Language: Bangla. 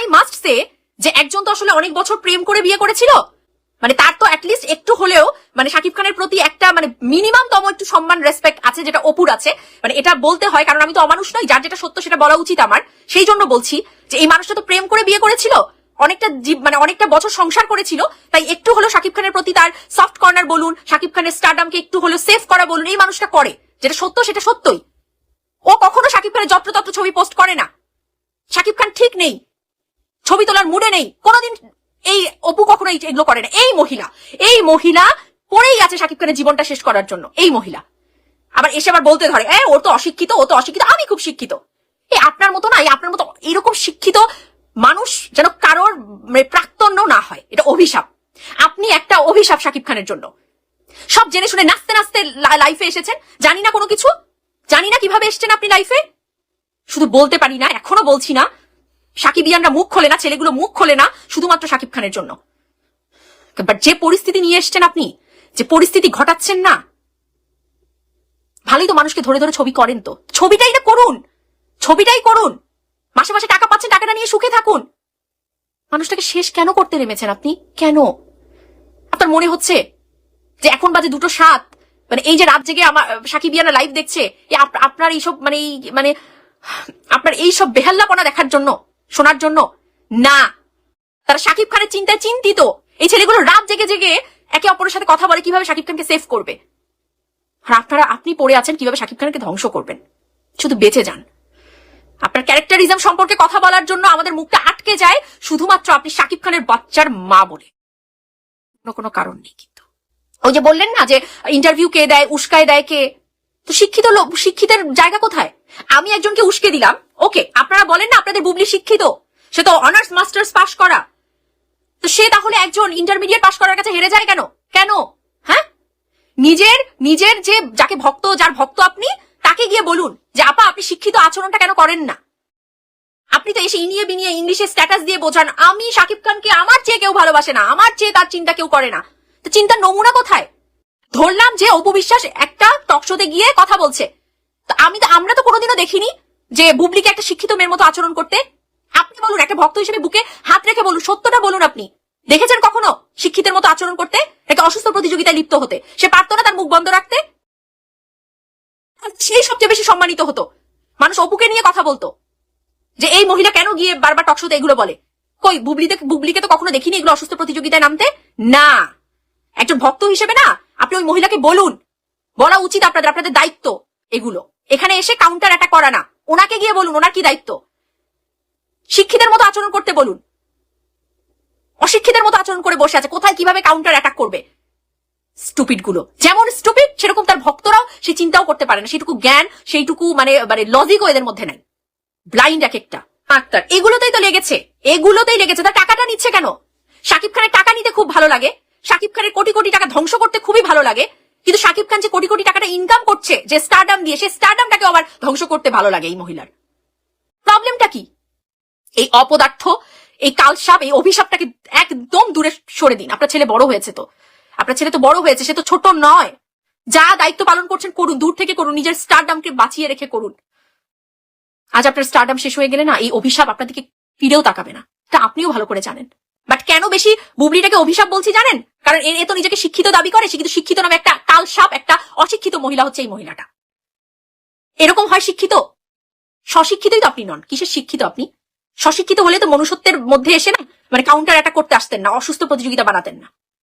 আই মাস্ট সে যে একজন তো আসলে অনেক বছর প্রেম করে বিয়ে করেছিল। মানে তার তো অ্যাটলিস্ট একটু হলেও মানে শাকিব খানের প্রতি একটা মানে মিনিমাম তম একটু সম্মান রেসপেক্ট আছে, যেটা অপুর আছে। মানে এটা বলতে হয়, কারণ আমি তো অমানুষ নই, যার যেটা সত্য সেটা বলা উচিত আমার। সেই জন্য বলছি যে এই মানুষটা তো প্রেম করে বিয়ে করেছিল, অনেকটা জীব- মানে অনেকটা বছর সংসার করেছিল, তাই একটু হলো শাকিব খানের প্রতি তার সফট কর্নার বলুন, শাকিব খানের স্টারডামকে একটু হলো সেভ করা বলুন, এই মানুষটা করে। যেটা সত্য সেটা সত্যই। ও কখনো শাকিব খানের যত্রতত্র ছবি পোস্ট করে না। শাকিব খান ঠিক নেই। ছবি তোলার মুডে নেই। কোনোদিন এই অপু কখনো এগুলো করে না। এই মহিলা এই মহিলা পড়েই আছে শাকিব খানের জীবনটা শেষ করার জন্য, এই মহিলা। আবার এসে আবার বলতে ধরে, এ, ওর তো অশিক্ষিত, ও তো অশিক্ষিত, আমি খুব শিক্ষিত। এই আপনার মতো না আপনার মতো এরকম শিক্ষিত মানুষ যেন কারোর মানে প্রাক্তন্য না হয়। এটা অভিশাপ। আপনি একটা অভিশাপ শাকিব খানের জন্য। সব জেনে শুনে নাচতে নাচতে লাইফে এসেছেন। জানি না কোনো কিছু। জানি না কীভাবে এসছেন আপনি লাইফে শুধু বলতে পারি না, এখনও বলছি না সাকিবিয়ানরা মুখ খোলে না, ছেলেগুলো মুখ খোলে না শুধুমাত্র সাকিব খানের জন্য। বাট যে পরিস্থিতি নিয়ে এসছেন আপনি, যে পরিস্থিতি ঘটাচ্ছেন না, ভালোই তো মানুষকে ধরে ধরে ছবি করেন তো। ছবিটাই না করুন, ছবিটাই করুন। মাসে মাসে টাকা পাচ্ছেন, টাকাটা নিয়ে সুখে থাকুন। মানুষটাকে শেষ কেন করতে নেমেছেন আপনি? কেন? আপনার মনে হচ্ছে যে এখন বাজে দুটো সাত মানে এই যে রাত জেগে আমার সাকিবিয়ানা লাইভ দেখছে আপনার এইসব মানে মানে আপনার এইসব বেহাল্লাপনা দেখার জন্য শোনার জন্য? না। তারা শাকিব খানের চিন্তায় চিন্তিত। এই ছেলেগুলো রাত জেগে জেগে একে অপরের সাথে কথা বলে কীভাবে শাকিব খানকে সেভ করবে। আর আপনারা, আপনি পড়ে আছেন কীভাবে শাকিব খানকে ধ্বংস করবেন? শুধু বেঁচে যান। আপনার ক্যারেক্টারিজম সম্পর্কে কথা বলার জন্য আমাদের মুখটা আটকে যায় শুধুমাত্র আপনি শাকিব খানের বাচ্চার মা বলে। অন্য কোনো কারণ নেই কিন্তু। ওই যে বললেন না যে ইন্টারভিউ কে দেয় উস্কায় দেয় কে? তো শিক্ষিত লোক, শিক্ষিতের জায়গা কোথায়? আমি একজনকে উস্কে দিলাম। ওকে, আপনারা বলেন না আপনাদের বুবলি শিক্ষিত। সে তো অনার্স মাস্টার্স পাশ করা। তো সে তাহলে একজন ইন্টারমিডিয়েট পাশ করার কাছে হেরে যায় কেন? কেন? হ্যাঁ? নিজের নিজের যে যাকে ভক্ত, যার ভক্ত আপনি, তাকে গিয়ে বলুন যে, আপা, আপনি শিক্ষিত আচরণটা কেন করেন না? আপনি তো এসে ইনিয়ে বিনিয়ে ইংলিশে স্ট্যাটাস দিয়ে বোঝান। আমি শাকিব খানকে আমার চেয়ে কেউ ভালোবাসে না, আমার চেয়ে তার চিন্তা কেউ করে না। তো চিন্তার নমুনা কোথায়? ধরলাম যে অপবিশ্বাস একটা টকশোতে গিয়ে কথা বলছে। আমি তো, আমরা তো কোনোদিনও দেখিনি যে বুবলিকে একটা শিক্ষিত মেয়ের মতো আচরণ করতে। আপনি বলুন, একটা ভক্ত হিসেবে বুকে হাত রেখে বলুন, সত্যটা বলুন আপনি। দেখেছেন কখনো শিক্ষিতের মতো আচরণ করতে? একটা অসুস্থ প্রতিযোগিতায় লিপ্ত হতে। সে পারতো না তার মুখ বন্ধ রাখতে? সেই সবচেয়ে বেশি সম্মানিত হতো। মানুষ অপুকে নিয়ে কথা বলতো। যে এই মহিলা কেন গিয়ে বারবার টকশোতে এগুলো বলে? কই, বুবলিতে, বুবলিকে তো কখনো দেখিনি এগুলো অসুস্থ প্রতিযোগিতায় নামতে? না। একজন ভক্ত হিসেবে না, আপনি ওই মহিলাকে বলুন। বলা উচিত আপনাদের আপনাদের দায়িত্ব এগুলো। এখানে এসে কাউন্টার অ্যাটাক করা না। ওনাকে গিয়ে বলুন, ওনার কি দায়িত্ব? শিক্ষিতের মতো আচরণ করতে বলুন। অশিক্ষিতের মতো আচরণ করে বসে আছে, কোথায় কীভাবে কাউন্টার অ্যাটাক করবে? স্টুপিডগুলো। যেমন স্টুপিড সেরকম তার ভক্তরাও সে চিন্তাও করতে পারে না। সেটুকু জ্ঞান, সেইটুকু মানে মানে লজিকও এদের মধ্যে নাই। ব্লাইন্ড এক একটা। আক্তার এগুলোতেই তো লেগেছে। এগুলোতেই লেগেছে। তার টাকাটা নিচ্ছে কেন? শাকিব খানের টাকা নিতে খুব ভালো লাগে। শাকিব খানের কোটি কোটি টাকা ধ্বংস করতে খুবই ভালো লাগে। কিন্তু শাকিব খান যে কোটি কোটি টাকাটা ইনকাম করছে, যে স্টারডাম দিয়ে, সেই স্টারডামটাকে আবার ধ্বংস করতে ভালো লাগে এই মহিলার। প্রবলেমটা কি? এই অপদার্থ, এই কালসাপ, এই অভিশাপটাকে একদম দূরে সরে দিন। আপনার ছেলে বড় হয়েছে তো। আপনার ছেলে তো বড় হয়েছে, সে তো ছোট নয়। যা দায়িত্ব পালন করছেন করুন, দূর থেকে করুন, নিজের স্টারডামকে বাঁচিয়ে রেখে করুন। আজ আপনার স্টারডাম শেষ হয়ে গেলে না, এই অভিশাপ আপনার দিকে ফিরেও তাকাবে না। তা আপনিও ভালো করে জানেন। বাট কেন বেশি বুবলিটাকে অভিশাপ বলছি জানেন? কারণ এ তো নিজেকে শিক্ষিত দাবি করে, সে কিন্তু শিক্ষিত নামে একটা কালসাপ একটা অশিক্ষিত মহিলা হচ্ছে এই মহিলাটা। এরকম হয় শিক্ষিত? স্বশিক্ষিতই তো আপনি নন। কিসের শিক্ষিত আপনি? স্বশিক্ষিত হলে তো মনুষ্যত্বের মধ্যে এসে না মানে কাউন্টার অ্যাটাক করতে আসতেন না, অসুস্থ প্রতিযোগিতা বানাতেন না।